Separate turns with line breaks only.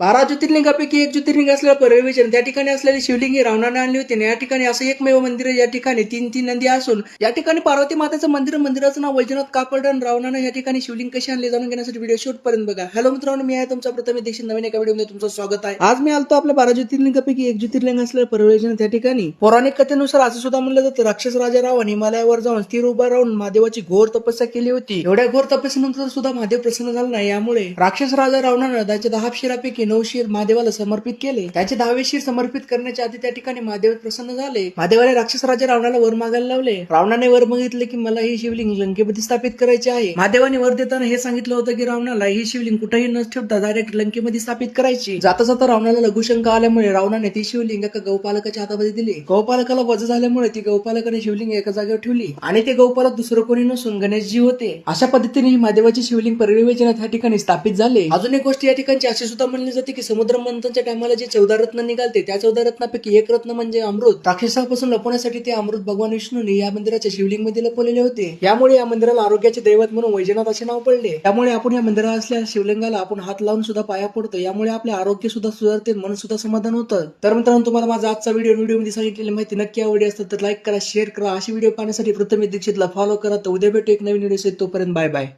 बारा ज्योतिर्लिंगापैकी एक ज्योतिर्लिंग असलेलं परळीवैजन त्या ठिकाणी असलेली शिवलिंग ही रावणाने आणली होती. आणि या ठिकाणी असं एकमेव मंदिर या ठिकाणी तीन तीन नंदी असून या ठिकाणी पार्वती मातेचं मंदिर मंदिराचं नाव वैजनाथ कापड आणि रावणाने या ठिकाणी शिवलिंग कशी आणली जाणून घेण्यासाठी व्हिडिओ शूट पर्यंत बघा. हॅलो मित्रांनो मी आहे तुमचा प्रथम दीक्षित. नवीन एका व्हिडिओ तुमचं स्वागत आहे. आज मी आलतो आपल्या बारा ज्योतिर्लिंगापैकी एक ज्योतिर्लिंग असलेलं परळीवैजन त्या ठिकाणी. पौराणिक कथेनुसार असं सुद्धा म्हणलं जातं राक्षस राजा रावण हिमालयावर जाऊन स्थिर उभा राहून महादेवाची घोर तपस्या केली होती. एवढ्या घोर तपस्येनंतर सुद्धा महादेव प्रसन्न झाला नाही. यामुळे राक्षस राजा रावणानं त्याच्या दहा शिरापैकी नऊ शिर महादेवाला समर्पित केले. त्याचे दहावे शिर समर्पित करण्याच्या आधी त्या ठिकाणी महादेव प्रसन्न झाले. महादेवाने राक्षस राजा रावणाला वर मागायला लावले. रावणाने वर मागितले की मला ही शिवलिंग लंकेमध्ये स्थापित करायचे आहे. महादेवाने वर देताना हे सांगितलं होतं की रावणाला ही शिवलिंग कुठेही न ठेवता डायरेक्ट लंकेमध्ये स्थापित करायची. जाता जाता रावणाला लघुशंका आल्यामुळे रावणाने ती शिवलिंग एका गौपालकाच्या हातामध्ये दिली. गौपालकाला वजा झाल्यामुळे ती गौपालकाने शिवलिंग एका जागेवर ठेवली आणि ते गौपालक दुसरं कोणी नसून गणेशजी होते. अशा पद्धतीने ही महादेवाची शिवलिंग परिवेचनात या ठिकाणी स्थापित झाले. अजून एक गोष्ट या ठिकाणची अशी सुद्धा म्हणली जाते की समुद्र मंथनच्या टायमाला जे चौदा रत्न निघालते त्या चौदा रत्नापैकी एक रत्न म्हणजे अमृत. राक्षसापासून लपवण्यासाठी ते अमृत भगवान विष्णूने या मंदिराच्या शिवलिंगमध्ये लपवलेले होते. यामुळे या मंदिराला आरोग्याचे दैवत म्हणून वैजनाथ असे नाव पडले. त्यामुळे आपण या मंदिरात असल्या शिवलिंगाला आपण हात लावून सुद्धा पाया पडतो. यामुळे आपले आरोग्य सुद्धा सुधारते मन सुद्धा समाधान होतं. तर मित्रांनो तुम्हाला माझा आजचा व्हिडिओ व्हिडिओमध्ये सांगितलेली माहिती नक्की आवडली असतात तर लाईक करा शेअर करा. अशी व्हिडिओ पाहण्यासाठी प्रथम दीक्षितला फॉलो करा. तर उद्या भेटू एक नवीन व्हिडिओ तोपर्यंत बाय बाय